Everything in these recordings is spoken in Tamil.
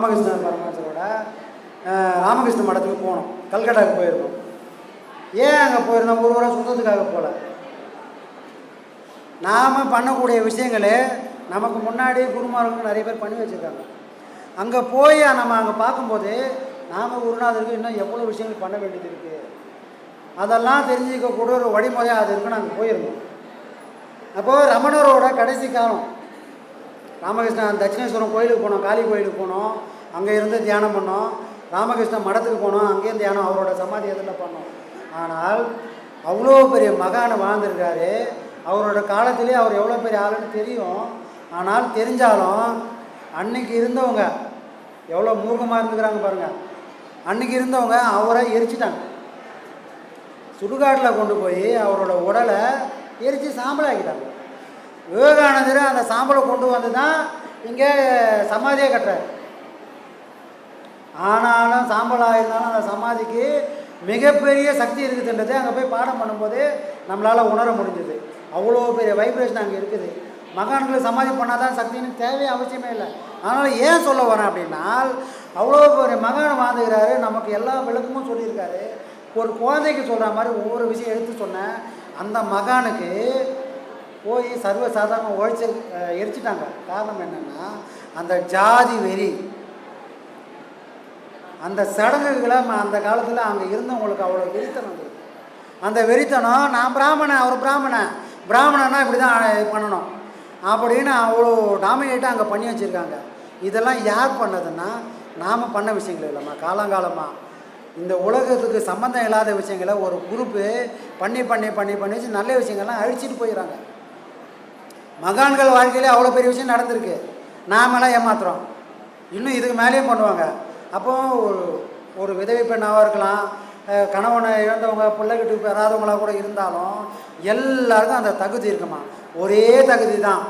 ராமகிருஷ்ண பரமஹம்சரோட ராமகிருஷ்ண மடத்துக்கு போனோம். கல்கட்டாவுக்கு போயிருந்தோம் ஏன் அங்கே போயிருந்தோம்? ஒரு வாரம் சுத்தத்துக்காக போகல நாம் பண்ணக்கூடிய விஷயங்களே நமக்கு முன்னாடி குருமார்களுக்கு நிறைய பேர் பண்ணி வச்சுருக்காங்க. அங்கே போய் நம்ம அங்கே பார்க்கும்போது நாம் குருநாதருக்கு இன்னும் எவ்வளோ விஷயங்கள் பண்ண வேண்டியது இருக்குது அதெல்லாம் தெரிஞ்சுக்கக்கூடிய ஒரு வழிமுறையாக அது இருக்குன்னு அங்கே போயிருந்தோம். அப்போது ரமணரோட கடைசி காலம். ராமகிருஷ்ணன் தட்சிணேஸ்வரம் கோயிலுக்கு போனோம் காளி கோயிலுக்கு போனோம். அங்கே இருந்து தியானம் பண்ணோம். ராமகிருஷ்ணன் மடத்துக்கு போனோம். அங்கேயும் தியானம் அவரோட சமாதி எதில் பண்ணோம். ஆனால் அவ்வளோ பெரிய மகான் வாழ்ந்திருக்காரு. அவரோட காலத்திலே அவர் எவ்வளோ பெரிய ஆளுன்னு தெரியும். ஆனால் தெரிஞ்சாலும் அன்னைக்கு இருந்தவங்க எவ்வளோ மூர்க்கமாக இருந்துக்கிறாங்க பாருங்கள் அன்னைக்கு இருந்தவங்க அவரை எரிச்சிட்டாங்க. சுடுகாட்டில் கொண்டு போய் அவரோட உடலை எரித்து சாம்பலாக்கிட்டாங்க. விவேகானந்தர் அந்த சாம்பலை கொண்டு வந்து தான் இங்கே சமாதியை கட்டுறாரு. ஆனாலும் சாம்பலாக இருந்தாலும் அந்த சமாதிக்கு மிகப்பெரிய சக்தி இருக்குதுன்றது அங்கே போய் பாடம் பண்ணும்போது நம்மளால் உணர முடிஞ்சது. அவ்வளோ பெரிய வைப்ரேஷன் அங்கே இருக்குது. மகான்களை சமாதி பண்ணால் தான் சக்தின்னு தேவையே அவசியமே இல்லை. அதனால் ஏன் சொல்ல வரேன் அப்படின்னா அவ்வளோ பெரிய மகான் வாழ்ந்துக்கிறாரு நமக்கு எல்லா விளக்கமும் சொல்லியிருக்காரு. ஒரு குழந்தைக்கு சொல்கிற மாதிரி ஒவ்வொரு விஷயம் எடுத்து சொன்னேன். அந்த மகானுக்கு போய் சர்வ சாதாரண உழைச்சி எரிச்சிட்டாங்க. காரணம் என்னென்னா அந்த ஜாதி வெறி. அந்த சடங்குகளை ம- அந்த காலத்தில் அங்கே இருந்தவங்களுக்கு அவ்வளோ வெறித்தனம் இருக்குது அந்த வெறித்தனம் நான் பிராமணன் அவர் பிராமணன். பிராமணன்னா இப்படி தான் பண்ணணும். அப்படின்னு அவ்வளோ டாமினேட்டாக அங்கே பண்ணி வச்சுருக்காங்க. இதெல்லாம் யார் பண்ணதுன்னா நாம் பண்ண விஷயங்கள் இல்லைம்மா. காலங்காலமாக இந்த உலகத்துக்கு சம்மந்தம் இல்லாத விஷயங்களை ஒரு குரூப்பு பண்ணி பண்ணி பண்ணி பண்ணி வச்சு நல்ல விஷயங்கள்லாம் அழிச்சிட்டு போயிடறாங்க. மகான்கள் வாழ்க்கையிலே அவ்வளோ பெரிய விஷயம் நடந்திருக்கு. நாமெல்லாம் ஏமாத்துறோம். இன்னும் இதுக்கு மேலேயும் பண்ணுவாங்க. அப்போ ஒரு ஒரு விதவை பெண்ணாக இருக்கலாம் கணவனை இழந்தவங்க பிள்ளைகிட்டு பெறாதவங்களாக கூட இருந்தாலும் எல்லாருக்கும் அந்த தகுதி இருக்குமா? ஒரே தகுதி தான்.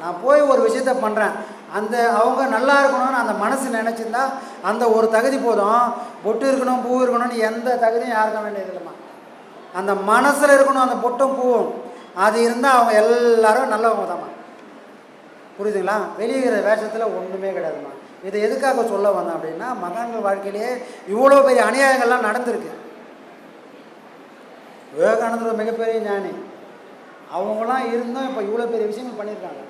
நான் போய் ஒரு விஷயத்த பண்ணுறேன் அந்த அவங்க நல்லா இருக்கணும்னு அந்த மனசு நினச்சிருந்தா அந்த ஒரு தகுதி போதும். பொட்டு இருக்கணும் பூ இருக்கணும்னு எந்த தகுதியும் யாருக்கும் வேண்டியது இல்லைம்மா அந்த மனசில் இருக்கணும் அந்த பொட்டும் பூவும். அது இருந்தால் அவங்க எல்லாரும் நல்லவங்க தாம்மா புரியுதுங்களா? வெளியிற வேஷத்தில் ஒன்றுமே கிடையாதும்மா இதை எதுக்காக சொல்ல வந்தேன் அப்படின்னா மகான்கள் வாழ்க்கையிலேயே இவ்வளோ பெரிய அநியாயங்கள்லாம் நடந்திருக்கு. விவேகானந்தர் மிகப்பெரிய ஞானி. அவங்களாம் இருந்தும் இப்போ இவ்வளோ பெரிய விஷயங்கள் பண்ணியிருக்காங்க.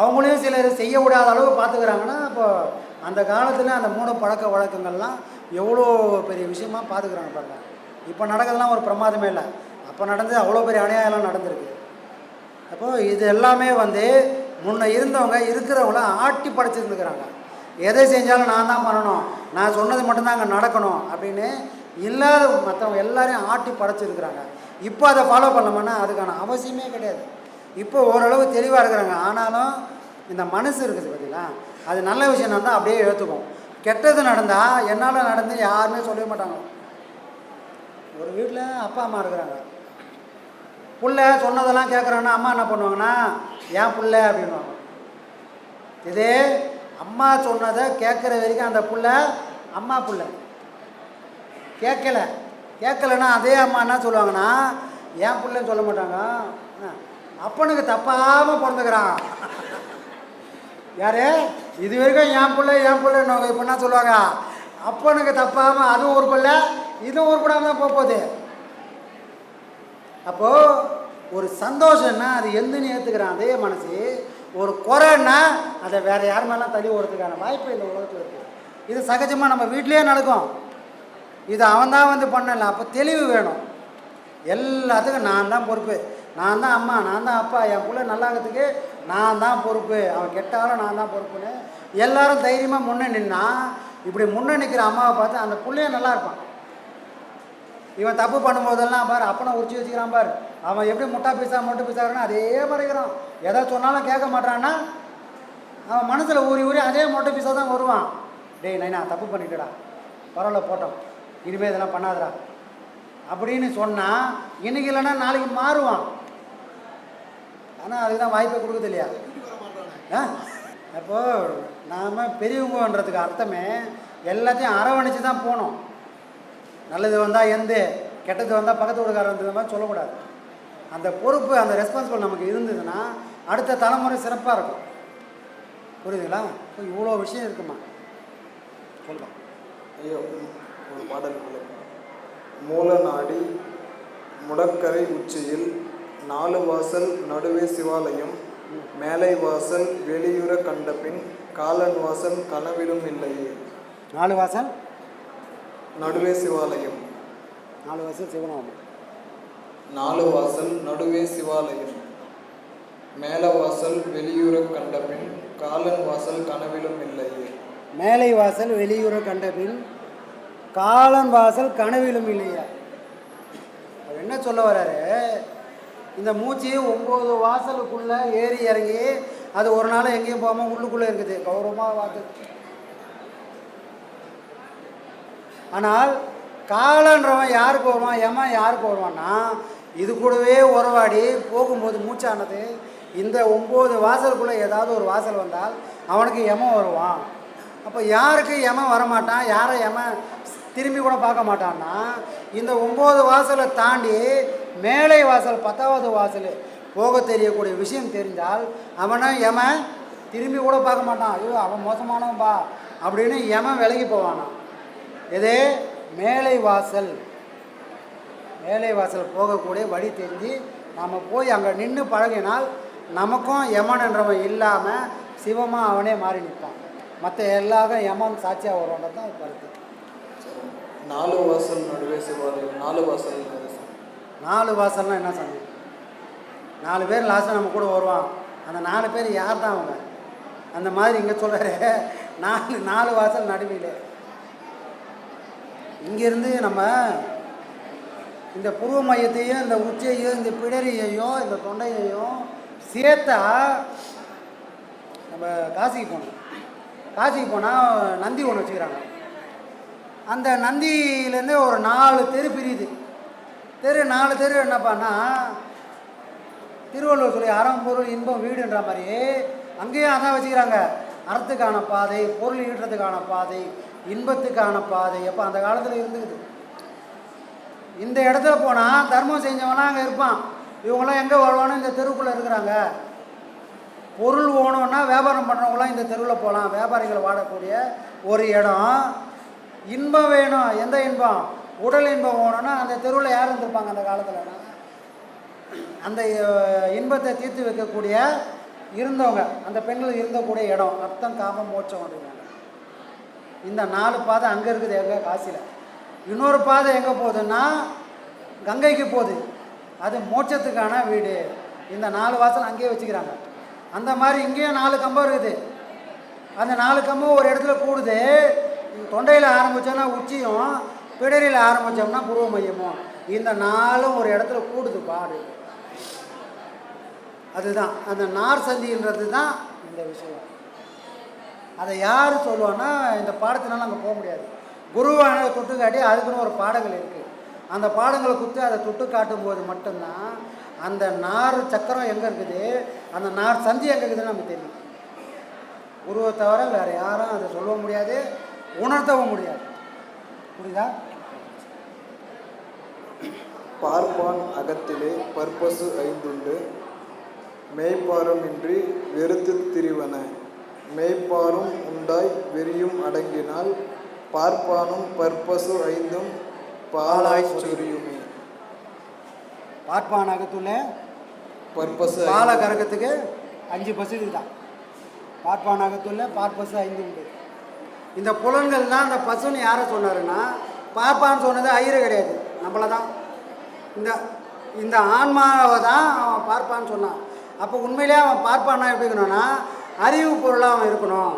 அவங்களையும் சிலர் செய்ய விடாத அளவு பார்த்துக்கிறாங்கன்னா இப்போ அந்த காலத்தில் அந்த மூணு பழக்க வழக்கங்கள்லாம் எவ்வளோ பெரிய விஷயமா பார்த்துக்கிறாங்க பாருங்க. இப்போ நடக்கிறதுலாம் ஒரு பிரமாதமே இல்லை. அப்போ நடந்தது அவ்வளோ பெரிய அநியாயம்லாம் நடந்திருக்கு. அப்போது இது எல்லாமே வந்து முன்ன இருந்தவங்க இருக்கிறவங்கள ஆட்டி படைச்சிருந்துக்கிறாங்க. எதை செஞ்சாலும் நான் தான் பண்ணணும். நான் சொன்னது மட்டும்தான் அங்கே நடக்கணும் அப்படின்னு இல்லாத மற்றவங்க எல்லாரையும் ஆட்டி படைச்சிருக்கிறாங்க. இப்போ அதை ஃபாலோ பண்ணலாமான்னா அதுக்கான அவசியமே கிடையாது. இப்போ ஓரளவு தெளிவாக இருக்கிறாங்க. ஆனாலும் இந்த மனசு இருக்குது பார்த்தீங்களா அது நல்ல விஷயம் நடந்தால் அப்படியே எழுத்துக்கும் கெட்டது நடந்தால் என்னால் நடந்து யாருமே சொல்லவே மாட்டாங்க. ஒரு வீட்டில் அப்பா அம்மா இருக்கிறாங்க. புள்ள சொன்னதெல்லாம் கேட்குறோன்னா அம்மா என்ன பண்ணுவாங்கன்னா ஏன் புள்ள? அப்படின்வாங்க இதே அம்மா சொன்னதை கேட்குற வரைக்கும் அந்த புள்ள அம்மா புள்ள. கேட்கல கேட்கலன்னா அதே அம்மா என்ன சொல்லுவாங்கன்னா ஏன் பிள்ளைன்னு சொல்ல மாட்டாங்க? அப்பனுக்கு தப்பாமல் பிறந்துக்கிறான். யார்? இது வரைக்கும் என் பிள்ளை என் பிள்ளைன்னு இப்போ என்ன சொல்லுவாங்க? அப்பனுக்கு தப்பாமல் அதுவும் ஒரு பிள்ளை இதுவும் உருப்படாம தான் போக போகுது. அப்போது ஒரு சந்தோஷம்னா அது எந்தன்னு ஏற்றுக்கிறான் அதே மனசு. ஒரு குறைன்னா அதை வேறு யார் மேலாம் தள்ளி ஓடுறதுக்கான வாய்ப்பு இந்த உலகத்தில் இருக்குது இது சகஜமாக நம்ம வீட்லேயே நடக்கும். இது அவன் தான் வந்து பண்ணல. அப்போ தெளிவு வேணும். எல்லாத்துக்கும் நான் தான் பொறுப்பு. நான் தான் அம்மா நான் தான் அப்பா என் பிள்ளை நல்லாகிறதுக்கு நான் தான் பொறுப்பு. அவன் கெட்டாலும் நான் தான் பொறுப்புன்னு எல்லாரும் தைரியமாக முன்னே நின்னா இப்படி முன்னே நிற்கிற அம்மாவை பார்த்து அந்த பிள்ளைய நல்லா இருப்பான். இவன் தப்பு பண்ணும்போதெல்லாம் பார் அப்பனை உரிச்சு வச்சுக்கிறான் பாரு. அவன் எப்படி முட்டா பீஸா மொட்டை பீஸாகிறான் அதே மாதிரிக்கிறான் எதை சொன்னாலும் கேட்க மாட்டான்னா அவன் மனசில் ஊறி ஊறி அதே மொட்டை பீசா தான் வருவான். டேய் நைனா தப்பு பண்ணிட்டடா. பரவாயில்ல போட்டோம். இனிமேல் இதெல்லாம் பண்ணாதடா. அப்படின்னு சொன்னால் இன்னைக்கு இல்லைன்னா நாளைக்கு மாறுவான். ஆனால் அதுக்கு தான் வாய்ப்பை கொடுக்குது இல்லையா? ஆ? அப்போ நாம் பெரியவங்கன்றதுக்கு அர்த்தமே எல்லாத்தையும் அரவணைச்சு தான் போகணும். நல்லது வந்தால் எந்த கெட்டது வந்தால் பக்கத்து வீட்டுக்காரன் இந்த மாதிரி சொல்லக்கூடாது. அந்த பொறுப்பு அந்த ரெஸ்பான்சிபிள் நமக்கு இருந்ததுன்னா அடுத்த தலைமுறை சிறப்பாக இருக்கும். புரியுதுங்களா? இவ்வளோ விஷயம் இருக்குமா? சொல்லுங்க. ஐயோ ஒரு பாடல். மூல நாடி முடக்கரை உச்சியில் நாலு வாசல் நடுவே சிவாலயம் மேலை வாசல் வெளியுற கண்டபின் காலன் வாசல் கனவிலும் இல்லையே. நாலு வாசல்? நடுவே சிவாலயம். நாலு வாசல் சிவனாமம் நாலு வாசல் நடுவே சிவாலயம். மேல வாசல் வெளியுற கண்டபின் காலன் வாசல் கனவிலும் இல்லையே. மேலை வாசல் வெளியூர கண்ட பின் காலன் வாசல் கனவிலும் இல்லையா? அவர் என்ன சொல்ல வர்றாரு இந்த மூச்சு ஒம்பது வாசலுக்குள்ளே ஏறி இறங்கி அது ஒரு நாள் எங்கேயும் போகாமல் உள்ளுக்குள்ளே இருக்குது. கௌரவமாக வாக்கு ஆனால் காலன்றவன் யாருக்கு வருவான் ஏமா யாருக்கு வருவான்னா இது கூடவே உறவாடி போகும்போது மூச்சானது இந்த ஒம்பது வாசலுக்குள்ளே ஏதாவது ஒரு வாசல் வந்தால் அவனுக்கு எம வருவான்? அப்போ யாருக்கு எம வரமாட்டான்? யாரை எம திரும்பி கூட பார்க்க மாட்டான்னா இந்த ஒம்பது வாசலை தாண்டி மேலை வாசல் பத்தாவது வாசல் போக தெரியக்கூடிய விஷயம் தெரிஞ்சால் அவனை எமன் திரும்பி கூட பார்க்க மாட்டான். ஐயோ அவன் மோசமானவன் பா அப்படின்னு எமன் விலகி போவானான் எது? மேலை வாசல். மேலை வாசல் போகக்கூடிய வழி தெரிஞ்சு நம்ம போய் அங்கே நின்று பழகினால் நமக்கும் யமன் என்றவன் இல்லாமல் சிவமாக அவனே மாறி நிற்பான். மற்ற எல்லாரும் யமன் சாட்சியாக வருவான்றது தான் கருத்து நாலு வாசல் நடுவே சிவாலயம் நாலு வாசல். நாலு வாசல்னா என்ன சொன்னேன் நாலு பேர் லாஸ்ட்டாக நம்ம கூட வருவான். அந்த நாலு பேர் யார் தான் அவங்க? அந்த மாதிரி இங்கே சொல்கிறாரு நாலு நாலு வாசல் நடுவில். இங்கேருந்து நம்ம இந்த புருவ மையத்தையும் இந்த உச்சையோ இந்த பிடரியையும் இந்த தொண்டையையும் சேர்த்தா நம்ம காசிக்கு போனோம் காசிக்கு போனால் நந்தி ஒன்று வச்சுக்கிறாங்க. அந்த நந்தியிலேருந்து ஒரு நாலு தெரு பிரியுது. தெரு நாலு தெரு என்னப்பான்னா திருவள்ளுவர் சொல்லி அறம் பொருள் இன்பம் வீடுன்ற மாதிரி அங்கேயும் அதான் வச்சுக்கிறாங்க. அறத்துக்கான பாதை பொருள் ஈட்டுறதுக்கான பாதை இன்பத்துக்கான பாதை. அப்போ அந்த காலத்தில் இருந்துக்குது. இந்த இடத்துல போனால் தர்மம் செஞ்சவனா அங்கே இருப்பான். இவங்களாம் எங்கே வாழ்வானோ இந்த தெருவுக்குள்ளே இருக்கிறாங்க. பொருள் ஓணுன்னா வியாபாரம் பண்ணுறவங்களாம் இந்த தெருவில் போகலாம் வியாபாரிகள் வாடக்கூடிய ஒரு இடம். இன்பம் வேணும். எந்த இன்பம்? உடல் இன்பம் ஓணுன்னா அந்த தெருவில் யார் இருந்திருப்பாங்க அந்த காலத்தில்? அந்த இன்பத்தை தீர்த்து வைக்கக்கூடிய இருந்தவங்க அந்த பெண்கள் இருந்தக்கூடிய இடம். அர்த்தம் காமம் மோட்சம் அப்படின்னாங்க இந்த நாலு பாதை அங்கே இருக்குது எங்கே? காசியில் இன்னொரு பாதை எங்கே போகுதுன்னா கங்கைக்கு போகுது. அது மோட்சத்துக்கான வீடு. இந்த நாலு வாசல் அங்கேயே வச்சுக்கிறாங்க. அந்த மாதிரி இங்கேயும் நாலு கம்பம் இருக்குது. அந்த நாலு கம்பம் ஒரு இடத்துல கூடுது. தொண்டையில் ஆரம்பித்தோம்னா உச்சியும் பிடரியில் ஆரம்பித்தோம்னா புருவ மையமும். இந்த நாளும் ஒரு இடத்துல கூடுது பாடு. அதுதான். அந்த நார் சந்தின்றது தான் இந்த விஷயம். அதை யார் சொல்லுவான்னா இந்த பாடத்தினால அங்கே போக முடியாது. குருவான தொட்டு காட்டி அதுக்குன்னு ஒரு பாடங்கள் இருக்குது அந்த பாடங்களை கொடுத்து அதை தொட்டு காட்டும் போது மட்டும்தான் அந்த நார் சக்கரம் எங்கே இருக்குது அந்த நார் சந்தி எங்கே இருக்குதுன்னு நமக்கு தெரியும். குருவை தவிர வேறு யாரும் அதை சொல்ல முடியாது உணர்த்தவும் முடியாது. புரியுதா? பார்ப்பான் அகத்திலே பற்பசு ஐந்துண்டு மெய்ப்பாருமின்றி வெறுத்து திரிவன. மெய்ப்பாரும் உண்டாய் வெறியும் அடங்கினால் பார்ப்பானும் பற்பசு ஐந்தும் பாலாய் சொரியுமே. பார்ப்பானகத்துள்ள பற்பசு பாலை கறக்கிறதுக்கு அஞ்சு பசு இதுதான் பார்ப்பானகத்துள்ள பார்ப்பசு ஐந்து உண்டு. இந்த புலன்கள் தான் இந்த பசுன்னு யாரை சொன்னாருன்னா பார்ப்பான்னு சொன்னது ஐயரு கிடையாது. நம்மளை தான் இந்த இந்த ஆன்மாவை தான் அவன் பார்ப்பான்னு சொன்னான். அப்போ உண்மையிலே அவன் பார்ப்பான்னா எப்படி இருக்கணும்னா அறிவு பொருளாக அவன் இருக்கணும்.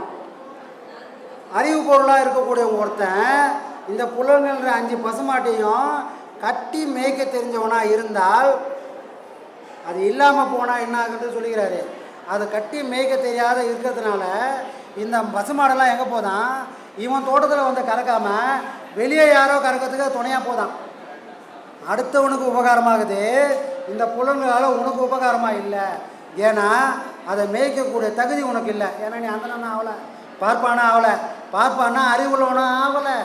அறிவு பொருளாக இருக்கக்கூடிய ஒருத்தன் இந்த புலன்கள்ன்ற அஞ்சு பசுமாட்டையும் கட்டி மேய்க்க தெரிஞ்சவனாக இருந்தால் அது இல்லாமல் போனால் என்ன ஆகுது சொல்லிக்கிறாரு. அதை கட்டி மேய்க்க தெரியாத இருக்கிறதுனால இந்த பசுமாடெல்லாம் எங்கே போதான்? இவன் தோட்டத்தில் வந்து கறக்காமல் வெளியே யாரோ கறக்கிறதுக்கு துணையாக போதான். அடுத்தவனுக்கு உபகாரமாகுது. இந்த புலன்களால் உனக்கு உபகாரமாக இல்லை. ஏன்னா அதை மேய்க்கக்கூடிய தகுதி உனக்கு இல்லை. ஏன்னா நீ அந்த ஆகலை பார்ப்பானா ஆகலை பார்ப்பானா அறிவுள்ளவனா ஆகலை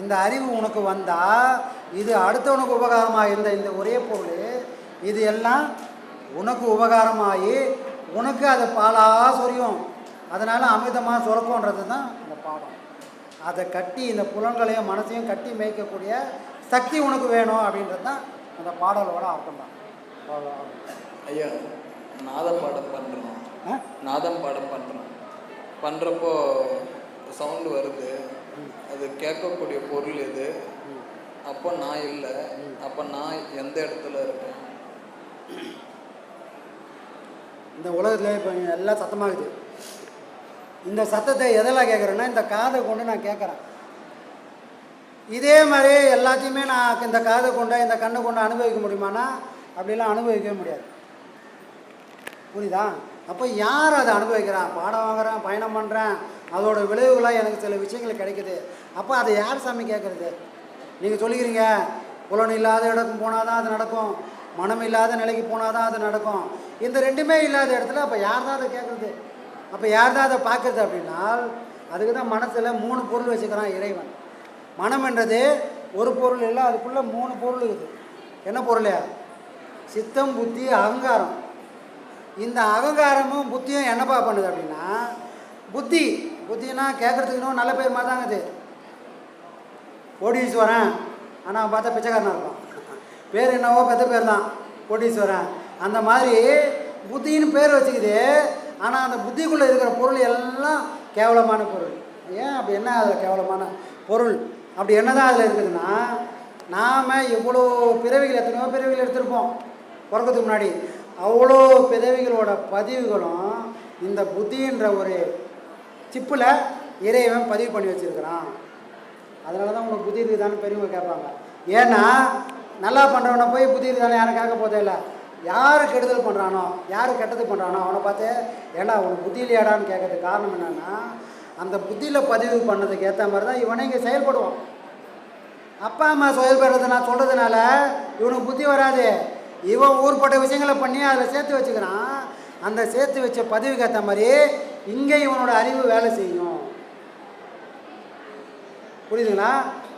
இந்த அறிவு உனக்கு வந்தால் இது அடுத்தவனுக்கு உபகாரமாக இருந்த இந்த ஒரே பொருள் இது எல்லாம் உனக்கு உபகாரமாகி உனக்கு அது பாலாக சொரியும். அதனால் அமிர்தமாக சுரக்கும்ன்றது தான் இந்த பாடம் அதை கட்டி இந்த புலன்களையும் மனசையும் கட்டி மேய்க்கக்கூடிய சக்தி உனக்கு வேணும் அப்படின்றது தான் அந்த பாடலோட அர்த்தம் தான். அவ்வளோ. ஐயா நாதம் பாடம் பண்ணுறோம்? நாதம் பாடம் பண்ணுறோம் பண்ணுறப்போ சவுண்டு வருது. அது கேட்கக்கூடிய பொருள் எது? அப்போ நான் இல்லை. அப்போ நான் எந்த இடத்துல இருக்கேன்? இந்த உலகத்தில் இப்போ எல்லாம் சத்தமாகுது. இந்த சத்தத்தை எதெல்லாம் கேட்குறேன்னா இந்த காதை கொண்டு நான் கேட்குறேன். இதே மாதிரி எல்லாத்தையுமே நான் இந்த காதை கொண்டு இந்த கண்ணை கொண்டு அனுபவிக்க முடியுமானா அப்படிலாம் அனுபவிக்கவே முடியாது. புரியுதா? அப்போ யார் அதை அனுபவிக்கிறான்? பாடம் வாங்குறேன் பயணம் பண்ணுறேன் அதோட விளைவுகளாக எனக்கு சில விஷயங்கள் கிடைக்குது. அப்போ அதை யார் சாமி கேட்குறது நீங்கள் சொல்லிக்கிறீங்க புலன் இல்லாத இடத்துக்கு போனால் தான் அது நடக்கும். மனம் இல்லாத நிலைக்கு போனால் தான் அது நடக்கும். இந்த ரெண்டுமே இல்லாத இடத்துல அப்போ யார் தான் அதை கேட்குறது அப்போ யார் தான் அதை பார்க்குறது அப்படின்னா அதுக்கு தான் மனசில் மூணு பொருள் வச்சுக்கிறான் இறைவன். மனம் என்றது ஒரு பொருள் இல்லை அதுக்குள்ளே மூணு பொருள் இருக்குது. என்ன பொருள்? சித்தம் புத்தி அகங்காரம். இந்த அகங்காரமும் புத்தியும் என்னப்பா பண்ணுது அப்படின்னா புத்தி புத்தினா கேட்குறதுக்கு இன்னும் நல்ல பேர் மாதிரி தாங்க இது கோடீஸ்வரன் ஆனால் பார்த்தா பிச்சைக்காரனாக இருக்கும் பேர் என்னவோ பெத்த பேர் தான் கோடீஸ்வரன். அந்த மாதிரி புத்தின்னு பேர் வச்சுக்குது ஆனால் அந்த புத்திக்குள்ளே இருக்கிற பொருள் எல்லாம் கேவலமான பொருள். ஏன் அப்படி என்ன அதில் கேவலமான பொருள்? அப்படி என்ன தான் அதில் இருக்குதுன்னா நாம் இவ்வளோ பிறவிகள் எத்தனையோ பிறவிகள் எடுத்திருப்போம் பிறக்கிறதுக்கு முன்னாடி. அவ்வளோ பிறவிகளோட பதிவுகளும் இந்த புத்தின்ற ஒரு சிப்பில் இறைவன் பதிவு பண்ணி வச்சுருக்கிறான். அதனால தான் உங்களுக்கு புத்தி இருக்குதான்னு பெரியவங்க கேட்பாங்க. ஏன்னா நல்லா பண்ணுறவனை போய் புத்தி இருக்குதானே யாரும் கேட்க போதே இல்லை. யார் கெடுதல் பண்ணுறானோ யார் கெட்டது பண்ணுறானோ அவனை பார்த்து ஏண்டா அவனுக்கு புத்தி இல்லையாடான்னு கேட்கறதுக்கு காரணம் என்னென்னா அந்த புத்தியில் பதிவு பண்ணதுக்கு ஏற்ற மாதிரி தான் இவனை இங்கே செயல்படுவான். அப்பா அம்மா செயல்படுறது நான் சொல்கிறதுனால இவனுக்கு புத்தி வராது. இவன் ஊர்பட்ட விஷயங்களை பண்ணி அதில் சேர்த்து வச்சுக்கிறான். அந்த சேர்த்து வச்ச பதிவுக்கு ஏற்ற மாதிரி இங்கே இவனோட அறிவு வேலை செய்யும். புரியுதுங்களா?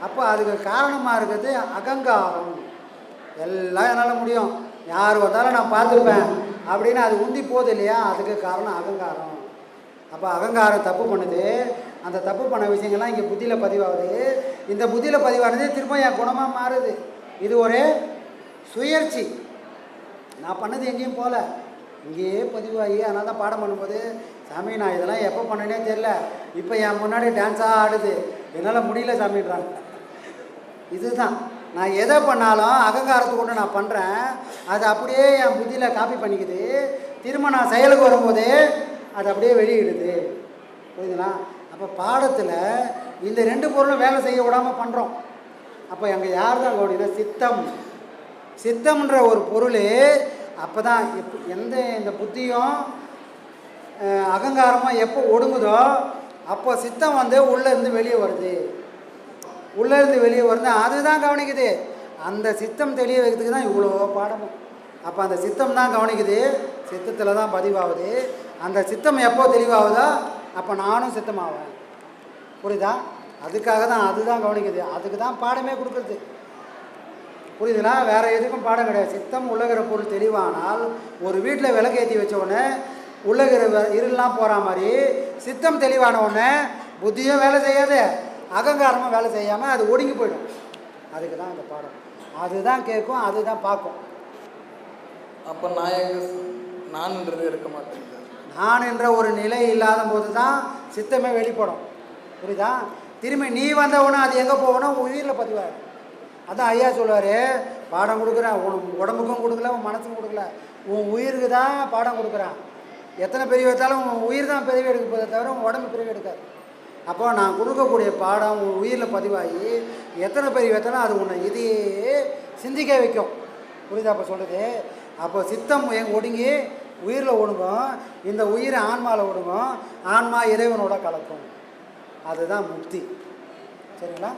அப்போ அதுக்கு காரணமாக இருக்கிறது அகங்காரம். எல்லாம் என்னால் முடியும். யார் வந்தாலும் நான் பார்த்துருப்பேன் அப்படின்னு அது உந்தி போகுது இல்லையா? அதுக்கு காரணம் அகங்காரம். அப்போ அகங்காரம் தப்பு பண்ணுது. அந்த தப்பு பண்ண விஷயங்கள்லாம் இங்கே புத்தியில் பதிவாகுது. இந்த புத்தியில் பதிவானது திரும்ப என் குணமாக மாறுது. இது ஒரு சுயற்சி நான் பண்ணது எங்கேயும் போகல. இங்கேயே பதிவாகி அதனால தான் பாடம் பண்ணும்போது சாமி நான் இதெல்லாம் எப்போ பண்ணனே தெரில இப்போ என் முன்னாடி டான்ஸாக ஆடுது. என்னால் முடியல சாமின்றாங்க. இதுதான். நான் எதை பண்ணாலும் அகங்காரத்து கொண்டு நான் பண்ணுறேன் அது அப்படியே என் புத்தியில் காப்பி பண்ணிக்குது. திரும்ப நான் செயலுக்கு வரும்போது அது அப்படியே வெளியிடுது. புரியுதுங்களா? அப்போ பாடத்தில் இந்த ரெண்டு பொருளும் வேலை செய்ய விடாமல் பண்ணுறோம் அப்போ எங்கள் யார் தான் அப்படின்னா சித்தம். சித்தம்ன்ற ஒரு பொருள் அப்போ தான் எப் எந்த இந்த புத்தியும் அகங்காரமாக எப்போ ஒடுங்குதோ அப்போ சித்தம் வந்து உள்ளே இருந்து வெளியே வருது. உள்ளே இருந்து வெளியே வருது. அதுதான் கவனிக்குது. அந்த சித்தம் தெளிய வைக்கிறதுக்கு தான் இவ்வளோ பாடமும். அப்போ அந்த சித்தம் தான் கவனிக்குது. சித்தத்தில் தான் பதிவாகுது. அந்த சித்தம் எப்போ தெளிவாகுதோ அப்போ நானும் சித்தமாவேன். புரியுதா? அதுக்காக தான் அதுதான் கவனிக்குது. அதுக்கு தான் பாடமே கொடுக்குறது. புரியுதுங்களா வேற எதுக்கும் பாடம் கிடையாது. சித்தம் உள்ளகிற பொருள் தெளிவானால் ஒரு வீட்டில் விளக்கேற்றி வச்ச உடனே உள்ளகிற இருளெலாம் போகிற மாதிரி சித்தம் தெளிவான உடனே புத்தியும் வேலை செய்யாது அகங்காரமும் வேலை செய்யாமல் அது ஒடுங்கி போயிடும். அதுக்கு தான் இந்த பாடம். அதுதான் கேட்கும் அதுதான் பார்க்கும். அப்போ நான் நான்ன்றது இருக்க மாட்டேங்குது. நான் என்ற ஒரு நிலை இல்லாத போது தான் சித்தமே வெளிப்படும். புரியுதா? திரும்பி நீ வந்தவொடனே அது எங்கே போகணும்? உயிரில் பதிவாயிடும். அதான் ஐயா சொல்லுவார் பாடம் கொடுக்குறேன் உன் உடம்புக்கும் கொடுக்கல உன் மனசுக்கும் கொடுக்கல. உன் உயிருக்கு தான் பாடம் கொடுக்குறான். எத்தனை பிரிவு எடுத்தாலும் உன் உயிர் தான் பிரிவு எடுக்க போதே தவிர உன் உடம்பு பிரிவு எடுக்காது. அப்போ நான் கொடுக்கக்கூடிய பாடம் உன் உயிரில் பதிவாகி எத்தனை பிரிவு எடுத்தாலும் அது உன்னை இதையே சிந்திக்க வைக்கும். புரியுதா அப்போ சொல்கிறது அப்போ சித்தம் எங்க ஒடுங்கி உயிரில் ஒடுங்கும். இந்த உயிர் ஆன்மாவில் ஒடுங்கும். ஆன்மா இறைவனோட கலக்கும். அதுதான் முக்தி. சரிங்களா?